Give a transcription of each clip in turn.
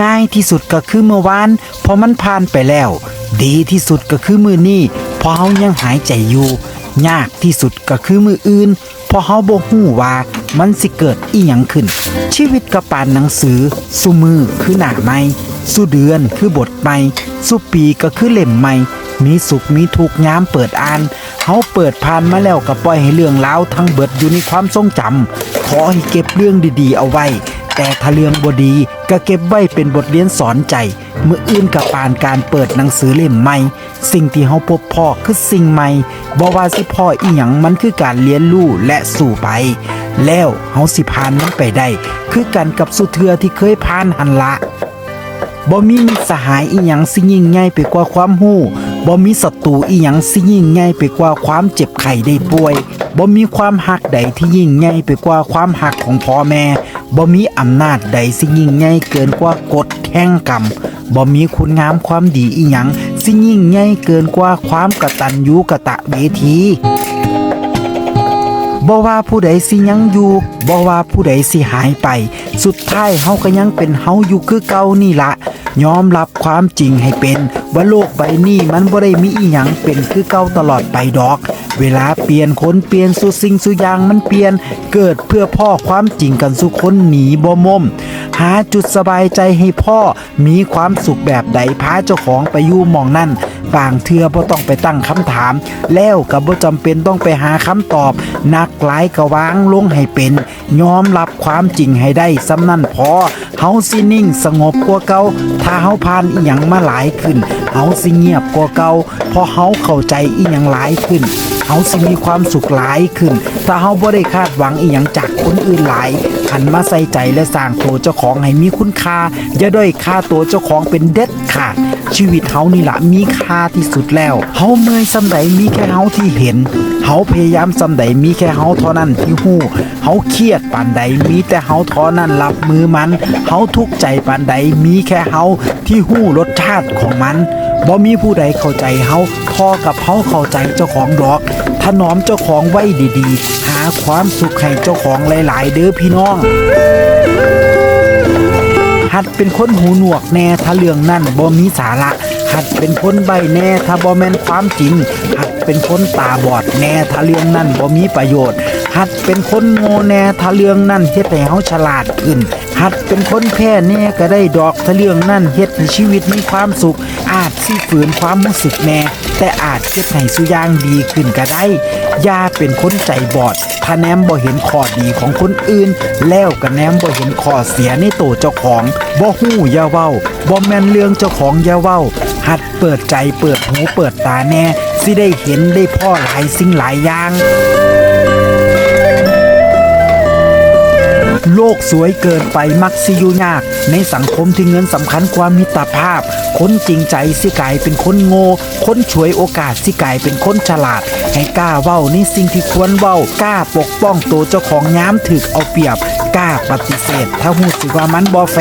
ง่ายที่สุดก็คือเมื่อวานพราะมันผ่านไปแล้ว ดีที่สุดก็คือมือนี้พราะเฮายังหายใจอยู่ ยากที่สุดก็คือมืออื่นพราะเฮาบ่ฮู้ว่ามันสิเกิดอีหยังขึ้น ชีวิตก็ปานหนังสือ สุมือคือหน้าใหม่สุเดือนคือบทใหม่สุปีก็คือเล่มใหม่มีสุขมีทุกข์ยามเปิดอ่านเฮาเปิดผ่านมาแล้วก็ปล่อยให้เรื่องราวทั้งเบิดอยู่ในความทรงจำขอให้เก็บเรื่องดีๆเอาไว้ แต่ถ้าเรื่องบดีก็เก็บไว้เป็นบทเรียนสอนใจ เมื่ออื่นกับปานการเปิดหนังสือเล่มใหม่ สิ่งที่เฮาพบพ่อคือสิ่งใหม่บ่ว่าสิพ่ออีหยังมันคือการเรียนรู้และสู่ไป แล้วเฮาสิผ่านมันไปได้ คือกันกับสุเทือที่เคยผ่านหันละบ่มีมิตรสหายอีหยังสิยิ่งใหญ่ไปกว่าความหู้บ่มีศัตรูอีหยังสิยิ่งใหญ่ไปกว่าความเจ็บไข้ได้ป่วยบ่มีความหักใดที่ยิ่งใหญ่ไปกว่าความหักของพ่อแม่ บ่มีอำนาจใดสิยิ่งใหญ่เกินกว่ากฎแห่งกรรมบ่มีคุณงามความดีอีหยังสิยิ่งใหญ่เกินกว่าความกตัญญูกตเวทีบ่ว่าผู้ใดสิยังอยู่บ่ว่าผู้ใดสิหายไป สุดท้ายเฮาก็ยังเป็นเฮาอยู่คือเก่านี่ละยอมรับความจริงให้เป็น ว่าโลกใบนี้มันบ่ได้มีอีหยังเป็นคือเก่าตลอดไปดอก เวลาเปลี่ยนคนเปลี่ยนสุสิ่งสุอย่างมันเปลี่ยนเกิดเพื่อพ่อความจริงกันสุคนหนีบ่มม หาจุดสบายใจให้พ่อมีความสุขแบบใดพาเจ้าของไปยู่มองนั่น บางเทือบ่ต้องไปตั้งคำถาม แล้วก็บ่จำเป็นต้องไปหาคำตอบนักหลายก็วางลงให้เป็นยอมรับความจริงให้ได้สำนั่นพอเฮาสินิ่งสงบกว่าเก่าถ้าเฮาผ่านอีหยังมาหลายขึ้นเฮาสิเงียบกว่าเก่าพราะเฮาเข้าใจอีหยังหลายขึ้นเฮาสิมีความสุขหลายขึ้น ถ้าเฮาบ่ได้คาดหวังอีหยังจากคนอื่นหลายหันมาใส่ใจและสร้างตัวเจ้าของให้มีคุณค่าอย่าด้อยค่าตัวเจ้าของเป็นเด็ดขาด ชีวิตเฮานี่ละมีค่าที่สุดแล้วเฮาเมื่อยซำใดมีแค่เฮาที่เห็นเฮาพยายามซำใดมีแค่เฮาเท่านั้นที่ฮู้เฮาเครียดปานใดมีแต่เฮาเท่านั้นรับมือมันเฮาทุกข์ใจปานใดมีแค่เฮาที่ฮู้รสชาติของมันบ่มีผู้ใดเข้าใจเฮาพอกับเฮาเข้าใจเจ้าของดอกถนอมเจ้าของไว้ดีๆ หาความสุขให้เจ้าของหลาย ๆ เด้อพี่น้อง เป็นคนหูหนวกแน่ถ้าเรื่องนั่นบ่มีสาระ หัดเป็นคนใบแน่ถ้าบ่แม่นความจริง หัดเป็นคนตาบอดแน่ถ้าเรื่องนั่นบ่มีประโยชน์ หัดเป็นคนโง่แน่ถ้าเรื่องนั่นเฮ็ดให้เฮาฉลาดขึ้น หัดเป็นคนแพ้แน่ก็ได้ดอกถ้าเรื่องนั่นเฮ็ดให้ชีวิตมีความสุข อาจสิฝืนความรู้สึกแน่แต่อาจเฮ็ดให้สุยางดีขึ้นก็ได้อย่าเป็นคนใจบอดถ้าแนมบ่เห็นข้อดีของคนอื่น แล้วก็แนมบ่เห็นข้อเสียในตัวเจ้าของบ่ฮู้อย่าเว้าบ่แม่นเรื่องเจ้าของอย่าเว้า หัดเปิดใจเปิดหูเปิดตาแน่สิได้เห็นได้พ่อหลายสิ่งหลายอย่าง กสวยเกินไปมักสิอยุยาก ในสังคมที่เงินสำคัญกว่ามมิตรภาพ คนจริงใจสิกายเป็นคนโง่ คนฉวยโอกาสสิกายเป็นคนฉลาด ให้กล้าเว้าในสิ่งที่ควรเว้ากล้าปกป้องตัวเจ้าของย้ำถึกเอาเปรียบกล้าปฏิเสธ ถ้าหูสึกว่ามันบอแฟ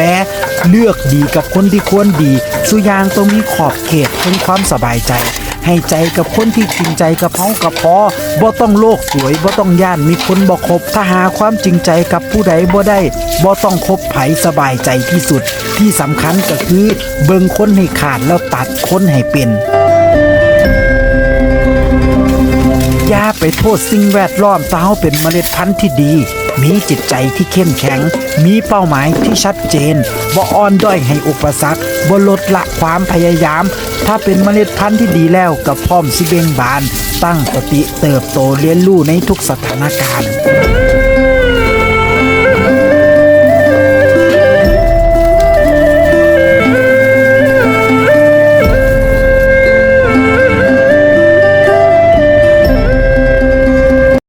เลือกดีกับคนที่ควรดี สุยางต้องมีขอบเขตเป็นความสบายใจ ให้ใจกับคนที่จริงใจกับเฮากับพอบ่ต้องโลกสวยบ่ต้องย่านมีคนบ่คบถ้าหาความจริงใจกับผู้ใดบ่ได้บ่ต้องคบไผสบายใจที่สุด ที่สำคัญก็คือ เบิ่งคนให้ขาดแล้วตัดคนให้เป็นอย่าไปโทษสิ่งแวดล้อมถ้าเฮาเป็นเมล็ดพันธุ์ที่ดีมีจิตใจที่เข้มแข็ง มีเป้าหมายที่ชัดเจน บ่อ่อนด้อยให้อุปสรรค บ่ลดละความพยายาม ถ้าเป็นเมล็ดพันธุ์ที่ดีแล้วกับพร้อมสิเบ่งบาน ตั้งสติเติบโตเรียนรู้ในทุกสถานการณ์